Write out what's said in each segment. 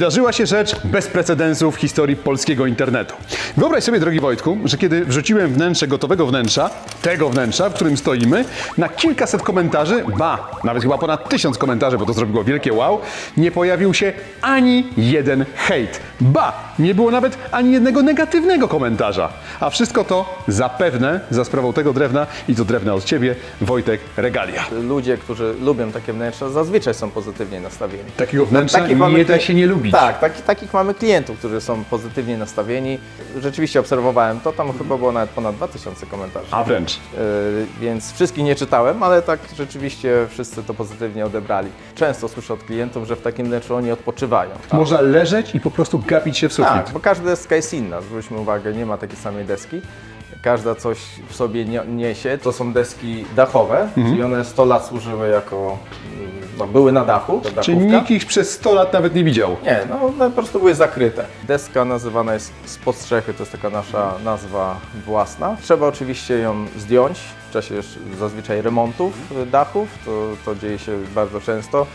Wydarzyła się rzecz bez precedensu w historii polskiego internetu. Wyobraź sobie, drogi Wojtku, że kiedy wrzuciłem wnętrze gotowego wnętrza, tego wnętrza, w którym stoimy, na kilkaset komentarzy, ba, nawet chyba ponad tysiąc komentarzy, bo to zrobiło wielkie wow, nie pojawił się ani jeden hejt. Ba, nie było nawet ani jednego negatywnego komentarza. A wszystko to zapewne za sprawą tego drewna i to drewna od ciebie, Wojtek Regalia. Ludzie, którzy lubią takie wnętrza, zazwyczaj są pozytywnie nastawieni. Takiego wnętrza Takich nie mamy da się nie lubić. Tak, taki, takich mamy klientów, którzy są pozytywnie nastawieni. Rzeczywiście obserwowałem to, tam chyba było nawet ponad 2000 komentarzy. A wręcz. Yy, więc wszystkich nie czytałem, ale tak rzeczywiście wszyscy to pozytywnie odebrali. Często słyszę od klientów, że w takim wnętrzu oni odpoczywają. Można leżeć i po prostu gapić się w sufit. Tak, bo każda deska jest inna. Zwróćmy uwagę, nie ma takiej samej deski. Każda coś w sobie nie- niesie. To są deski dachowe, Mhm. czyli one 100 lat służyły jako, mm, no, były na dachu. Czy dachówka. nikt ich przez 100 lat nawet nie widział. Nie, no one po prostu były zakryte. Deska nazywana jest spod strzechy, to jest taka nasza nazwa własna. Trzeba oczywiście ją zdjąć w czasie już zazwyczaj remontów y, dachów, to, to dzieje się bardzo często.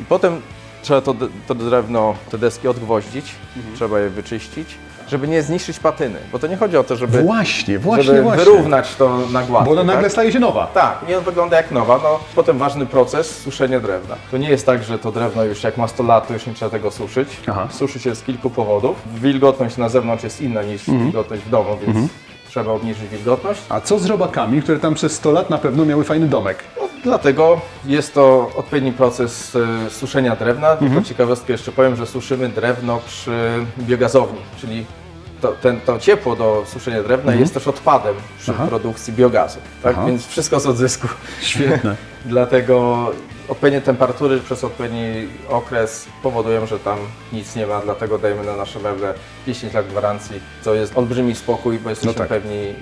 I potem trzeba to, d- to drewno, te deski odgwoździć, trzeba je wyczyścić, żeby nie zniszczyć patyny, bo to nie chodzi o to, żeby, Właśnie, właśnie, żeby właśnie. wyrównać to na gładko. Bo ona nagle tak? staje się nowa. Tak, nie wygląda jak nowa. No, potem ważny proces, suszenie drewna. To nie jest tak, że to drewno już jak ma 100 lat, to już nie trzeba tego suszyć. Aha. Suszy się z kilku powodów. Wilgotność na zewnątrz jest inna niż Mhm. wilgotność w domu, więc trzeba obniżyć wilgotność. A co z robakami, które tam przez 100 lat na pewno miały fajny domek? No, dlatego jest to odpowiedni proces e, suszenia drewna. Mhm. Tylko ciekawostkę jeszcze powiem, że suszymy drewno przy biogazowni, czyli to, ten, to ciepło do suszenia drewna jest też odpadem przy Mhm. Aha. produkcji biogazu. Tak? Aha. Więc wszystko z odzysku. Świetne. Dlatego odpowiednie temperatury przez odpowiedni okres powodują, że tam nic nie ma, dlatego dajemy na nasze meble 10 lat gwarancji, co jest olbrzymi spokój, bo jesteśmy No tak. pewni, yy,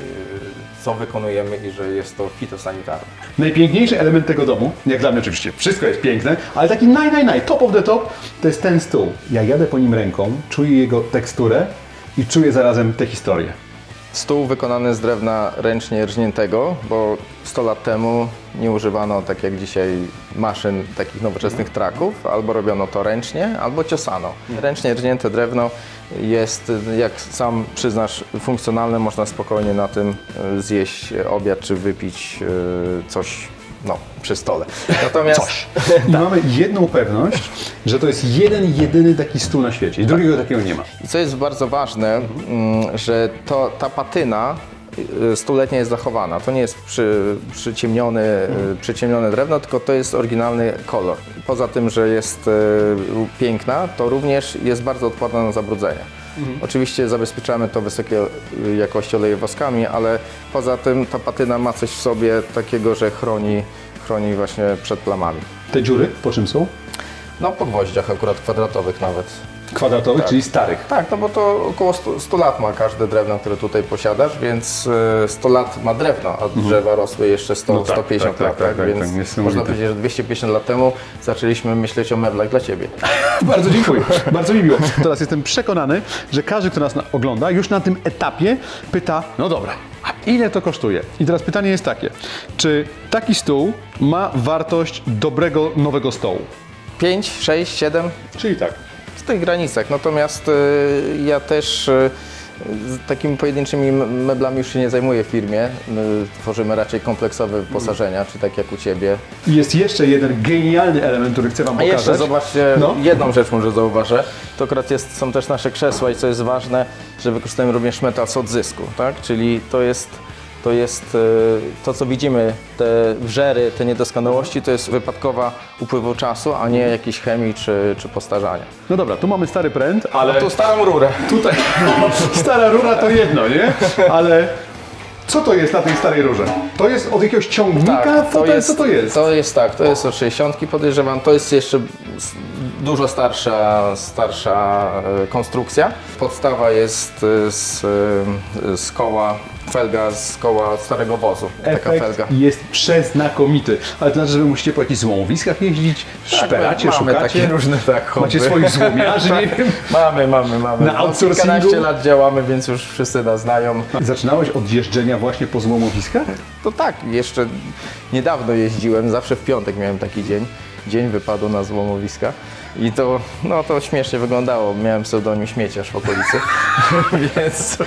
co wykonujemy i że jest to fitosanitarne. Najpiękniejszy element tego domu, jak dla mnie oczywiście, wszystko jest piękne, ale taki naj, naj, naj, top of the top, to jest ten stół. Ja jadę po nim ręką, czuję jego teksturę i czuję zarazem tę historię. Stół wykonany z drewna ręcznie rżniętego, bo 100 lat temu nie używano, tak jak dzisiaj, maszyn takich nowoczesnych traków, albo robiono to ręcznie, albo ciosano. Ręcznie rżnięte drewno jest, jak sam przyznasz, funkcjonalne, można spokojnie na tym e, zjeść obiad, czy wypić e, coś no, przy stole. Natomiast Coś. I mamy jedną pewność, że to jest jeden, jedyny taki stół na świecie i drugiego takiego nie ma. I co jest bardzo ważne, mm, że to, ta patyna y, stuletnia jest zachowana. To nie jest przy, przyciemniony, y, przyciemnione drewno, tylko to jest oryginalny kolor. Poza tym, że jest y, piękna, to również jest bardzo odporna na zabrudzenia. Oczywiście zabezpieczamy to wysokiej jakości olejowoskami, ale poza tym ta patyna ma coś w sobie takiego, że chroni, chroni właśnie przed plamami. Te dziury po czym są? No po gwoździach akurat kwadratowych nawet. Kwadratowych, czyli starych. Tak, no bo to około 100, 100 lat ma każde drewno, które tutaj posiadasz, więc e, 100 lat ma drewno, a drzewa rosły jeszcze 100, No tak, 150 tak, lat, tak, tak, tak, tak, więc niesamowite. można powiedzieć, że 250 lat temu zaczęliśmy myśleć o meblach dla Ciebie. Bardzo dziękuję, bardzo mi miło. Teraz jestem przekonany, że każdy, kto nas na- ogląda, już na tym etapie pyta, no dobra, a ile to kosztuje? I teraz pytanie jest takie, czy taki stół ma wartość dobrego nowego stołu? 5, 6, 7 Czyli tak. W tych granicach, natomiast e, ja też z takimi pojedynczymi meblami już się nie zajmuję w firmie. My tworzymy raczej kompleksowe wyposażenia, czy tak jak u Ciebie. Jest jeszcze jeden genialny element, który chcę Wam A pokazać. jeszcze zobaczcie, No. jedną rzecz może zauważę, to akurat jest, są też nasze krzesła i co jest ważne, że wykorzystujemy również metal z odzysku, tak? Czyli to jest, to jest e, to, co widzimy, te wżery, te niedoskonałości, to jest wypadkowa upływu czasu, a nie jakiejś chemii czy, czy postarzania. No dobra, tu mamy stary pręt, ale No tu starą rurę. tutaj stara rura to jedno, nie? Ale co to jest na tej starej rurze? To jest od jakiegoś ciągnika? co, to jest, co to jest? To jest tak, to jest od 60 podejrzewam, to jest jeszcze dużo starsza, starsza e, konstrukcja. Podstawa jest e, z, e, z koła, felga z koła starego wozu, taka Efekt felga. jest przeznakomity. Ale to znaczy, że wy musicie po jakichś złomowiskach jeździć, szperacie, Tak, mamy szukacie, takie różne tak, hobby. macie swoich złomiarzy, nie wiem. Mamy, mamy, mamy. Na No, outsourcingu? Kilkanaście lat działamy, więc już wszyscy nas znają. Zaczynałeś od jeżdżenia właśnie po złomowiskach? To tak, jeszcze niedawno jeździłem, zawsze w piątek miałem taki dzień. Dzień wypadu na złomowiska. I to, no, to śmiesznie wyglądało. Miałem pseudonim śmieciarz w okolicy, więc...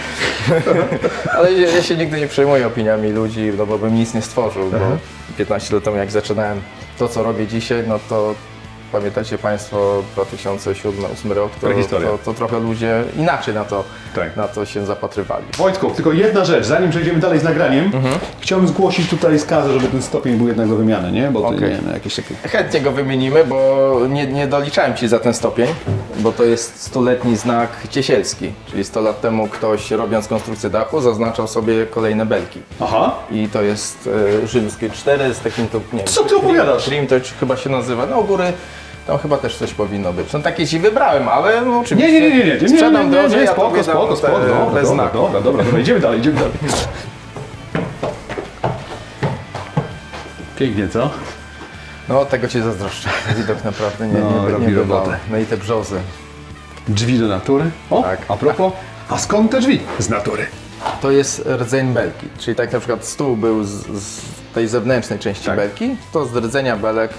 Ale ja ja się nigdy nie przejmuję opiniami ludzi, no bo bym nic nie stworzył, bo 15 lat temu jak zaczynałem to, co robię dzisiaj, no to pamiętacie Państwo 2007-2008 rok, to, Prehistoria. to, to trochę ludzie inaczej na to, Tak. na to się zapatrywali. Wojtku, tylko jedna rzecz, zanim przejdziemy dalej z nagraniem, chciałbym zgłosić tutaj skazę, żeby ten stopień był jednak do wymiany, nie? Bo to Okej. nie, no, jakieś takie... Chętnie go wymienimy, bo nie, nie doliczałem Ci za ten stopień, bo to jest stuletni znak ciesielski, czyli 100 lat temu ktoś robiąc konstrukcję dachu zaznaczał sobie kolejne belki. Aha, I to jest e, rzymskie 4 z takim to, nie wiem, Co ty opowiadasz? Trim to chyba się nazywa, no u góry tam chyba też coś powinno być. No takie ci wybrałem, ale no oczywiście Nie, nie, nie, nie, nie, nie, nie, sprzedam nie, nie, drożej, nie, ja spoko, tobie dam spoko, te spoko, dobra, bez dobra, znaku. dobra, dobra, dobra, idziemy dalej, idziemy dalej. Pięknie, co? No tego Ci zazdroszczę. Widok naprawdę nie, No, nie, robi nie bywały. robotę. No i te brzozy. Drzwi do natury. O, Tak. a propos, a skąd te drzwi? Z natury. To jest rdzeń belki, czyli tak na przykład stół był z, z tej zewnętrznej części Tak. belki, to z rdzenia belek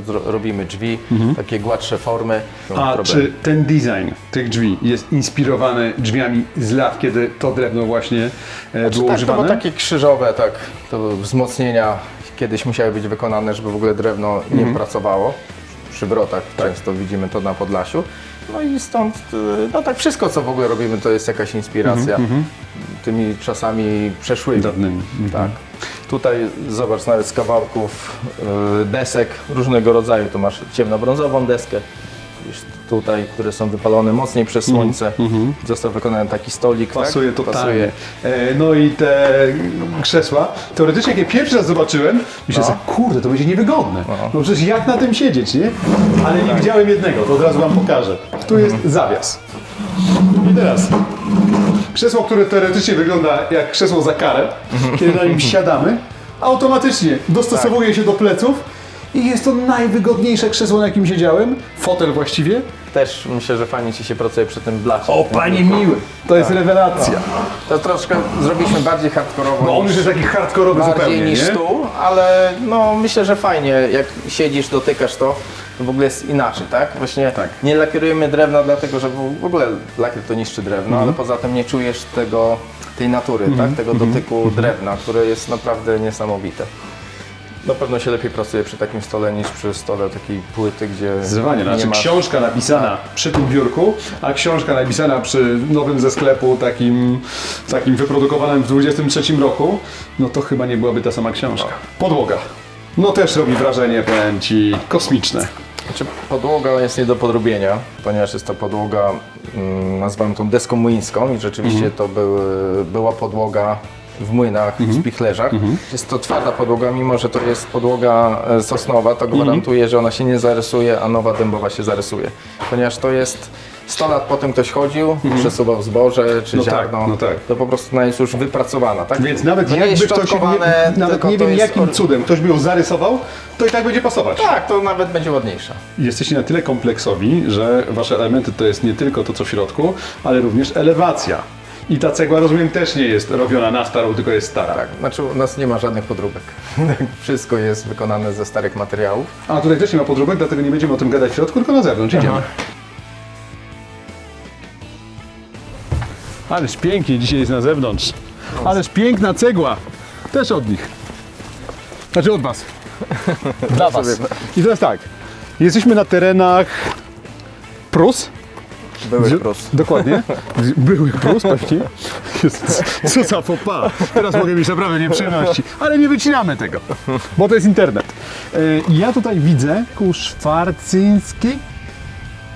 przykład robimy drzwi, takie gładsze formy. Mhm. A czy ten design tych drzwi jest inspirowany drzwiami z lat, kiedy to drewno właśnie e, było tak, to używane? było takie krzyżowe, tak, to wzmocnienia kiedyś musiały być wykonane, żeby w ogóle drewno Mhm. nie pracowało. Przy wrotach Tak. często widzimy to na Podlasiu. No i stąd, y, no tak wszystko co w ogóle robimy to jest jakaś inspiracja Mhm, tymi czasami przeszłymi. Dawnymi. Tak. Tutaj zobacz nawet z kawałków y, desek różnego rodzaju. Tu masz ciemnobrązową deskę. Tutaj, które są wypalone mocniej przez słońce. Został wykonany taki stolik. Mhm, Pasuje tak? totalnie. E, No i te krzesła, teoretycznie jak je pierwszy raz zobaczyłem, myślę No. sobie, kurde, to będzie niewygodne. No przecież jak na tym siedzieć, nie? Ale Tak. nie widziałem jednego, to od razu wam pokażę. Tu jest Mhm. zawias. I teraz krzesło, które teoretycznie wygląda jak krzesło za karę, Mhm. kiedy na nim siadamy, automatycznie dostosowuje Tak. się do pleców i jest to najwygodniejsze krzesło, na jakim siedziałem. Fotel właściwie. Też myślę, że fajnie Ci się pracuje przy tym blacie. O, panie miły, to jest rewelacja. To troszkę zrobiliśmy bardziej hardkorowo No on niż, już jest taki hardkorowy bardziej zupełnie, niż nie? stół, ale no myślę, że fajnie, jak siedzisz, dotykasz to, to w ogóle jest inaczej, tak? Właśnie Tak. nie lakierujemy drewna dlatego, że w ogóle lakier to niszczy drewno, Mhm. ale poza tym nie czujesz tego, tej natury, tak? Tego Mhm. dotyku drewna, które jest naprawdę niesamowite. Na pewno się lepiej pracuje przy takim stole niż przy stole takiej płyty, gdzie Zdecydowanie, nie znaczy ma... książka napisana przy tym biurku, a książka napisana przy nowym ze sklepu, takim, takim wyprodukowanym w 23 roku, no to chyba nie byłaby ta sama książka. Podłoga. No też robi wrażenie, powiem Ci, kosmiczne. Znaczy, podłoga jest nie do podrobienia, ponieważ jest to podłoga, mm, nazywam tą deską młyńską i rzeczywiście to były, była podłoga w młynach, w spichlerzach. Jest to twarda podłoga, mimo że to jest podłoga e, sosnowa, to gwarantuje, że ona się nie zarysuje, a nowa dębowa się zarysuje. Ponieważ to jest 100 lat po tym ktoś chodził, przesuwał zboże czy No tak, ziarno, no tak. to po prostu ona jest już wypracowana. Tak? Więc nawet jest jakby ktoś, nie, nawet nie wiem jakim cudem ktoś by ją zarysował, to i tak będzie pasować. Tak, to nawet będzie ładniejsza. Jesteście na tyle kompleksowi, że wasze elementy to jest nie tylko to, co w środku, ale również elewacja. I ta cegła, rozumiem, też nie jest robiona na starą, tylko jest stara. Tak, znaczy u nas nie ma żadnych podróbek. Wszystko jest wykonane ze starych materiałów. A tutaj też nie ma podróbek, dlatego nie będziemy o tym gadać w środku, tylko na zewnątrz. Idziemy. Ależ pięknie dzisiaj jest na zewnątrz. Ależ piękna cegła. Też od nich. Znaczy od was. Dla was. I teraz tak. Jesteśmy na terenach Prus. Były prost. Dokładnie. Byłych Prus pewnie. Jezus, co za fopa. Teraz mogę mieć naprawdę nieprzyjemności. Ale nie wycinamy tego, bo to jest internet. E, ja tutaj widzę ku szwarcyński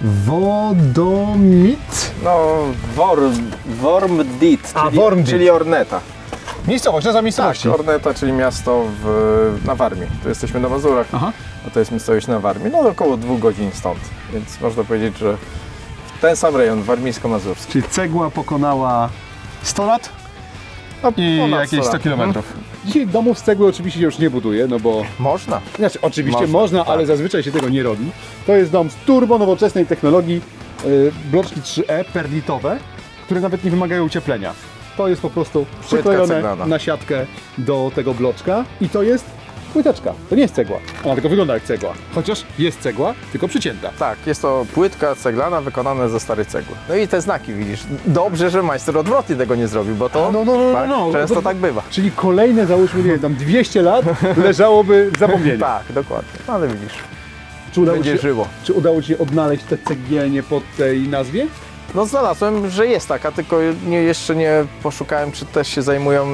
wodomit. No, Worm, Wormdit, A, czyli, Wormdit. czyli Orneta. Miejscowość, nazwa miejscowości. Tak, Orneta, czyli miasto w, na Warmii. Tu jesteśmy na Mazurach, Aha. a to jest miejscowość na Warmii. No około dwóch godzin stąd, więc można powiedzieć, że ten sam rejon, warmińsko-mazurski. Czyli cegła pokonała 100 lat No, i ponad jakieś 100 lat. kilometrów. Dzisiaj domów z cegły oczywiście się już nie buduje, no bo. Można. Znaczy, oczywiście Można, można, tak. ale zazwyczaj się tego nie robi. To jest dom z turbo nowoczesnej technologii, yy, bloczki 3E perlitowe, które nawet nie wymagają ucieplenia. To jest po prostu przyklejone ceglana. na siatkę do tego bloczka i to jest płyteczka. To nie jest cegła. Ona tylko wygląda jak cegła. Chociaż jest cegła, tylko przycięta. Tak, jest to płytka ceglana wykonana ze starej cegły. No i te znaki widzisz. Dobrze, że majster odwrotnie tego nie zrobił, bo to No, no, no, tak, no, no. często tak bywa. Czyli kolejne, załóżmy, nie wiem, tam 200 lat leżałoby w zapomnieniu. Tak, dokładnie. No, ale widzisz, Czy udało, będzie żyło. czy udało Ci się odnaleźć te cegielnie pod tej nazwie? No znalazłem, że jest taka, tylko nie, jeszcze nie poszukałem, czy też się zajmują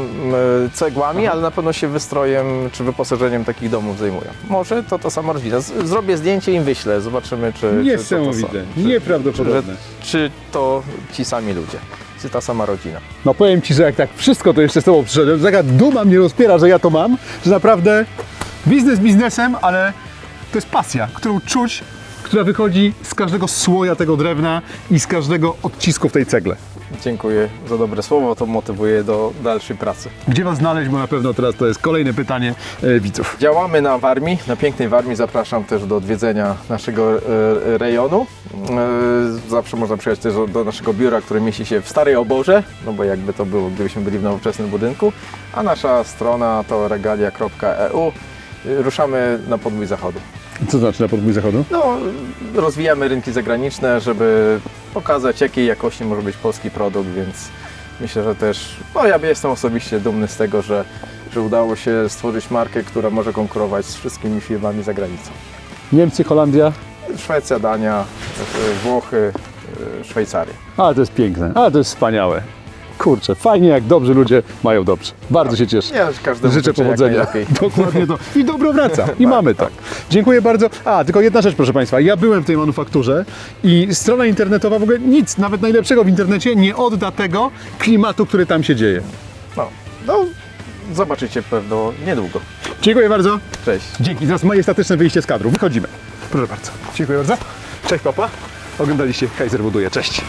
cegłami, ale na pewno się wystrojem czy wyposażeniem takich domów zajmują. Może to ta sama rodzina. Z, zrobię zdjęcie i im wyślę, zobaczymy, czy, czy to, to są. Czy, nieprawdopodobne. czy, czy to ci sami ludzie, czy ta sama rodzina. No powiem Ci, że jak tak wszystko to jeszcze z Tobą przyszedłem, taka duma mnie rozpiera, że ja to mam, że naprawdę biznes biznesem, ale to jest pasja, którą czuć, która wychodzi z każdego słoja tego drewna i z każdego odcisku w tej cegle. Dziękuję za dobre słowo, to motywuje do dalszej pracy. Gdzie Was znaleźć, bo na pewno teraz to jest kolejne pytanie e, widzów. Działamy na Warmii, na pięknej Warmii. Zapraszam też do odwiedzenia naszego e, rejonu. E, zawsze można przyjechać też do, do naszego biura, które mieści się w Starej Oborze, no bo jakby to było, gdybyśmy byli w nowoczesnym budynku. A nasza strona to regalia.eu. Ruszamy na podwój zachodu. Co znaczy na podwój zachodu? No, rozwijamy rynki zagraniczne, żeby pokazać, jakiej jakości może być polski produkt, więc myślę, że też, no ja jestem osobiście dumny z tego, że, że udało się stworzyć markę, która może konkurować z wszystkimi firmami za granicą. Niemcy, Holandia. Szwecja, Dania, Włochy, e, Szwajcaria. Ale to jest piękne, ale to jest wspaniałe. Kurczę, fajnie jak dobrzy ludzie mają dobrze. Bardzo się cieszę. Ja każdemu Życzę powodzenia. Dokładnie to. I dobro wraca. I mamy tak. Dziękuję bardzo. A, tylko jedna rzecz, proszę Państwa. Ja byłem w tej manufakturze i strona internetowa w ogóle nic, nawet najlepszego w internecie, nie odda tego klimatu, który tam się dzieje. No, no, zobaczycie pewno niedługo. Dziękuję bardzo. Cześć. Dzięki. Teraz majestatyczne wyjście z kadru. Wychodzimy. Proszę bardzo. Dziękuję bardzo. Cześć, papa. Oglądaliście Kaiser Buduje. Cześć.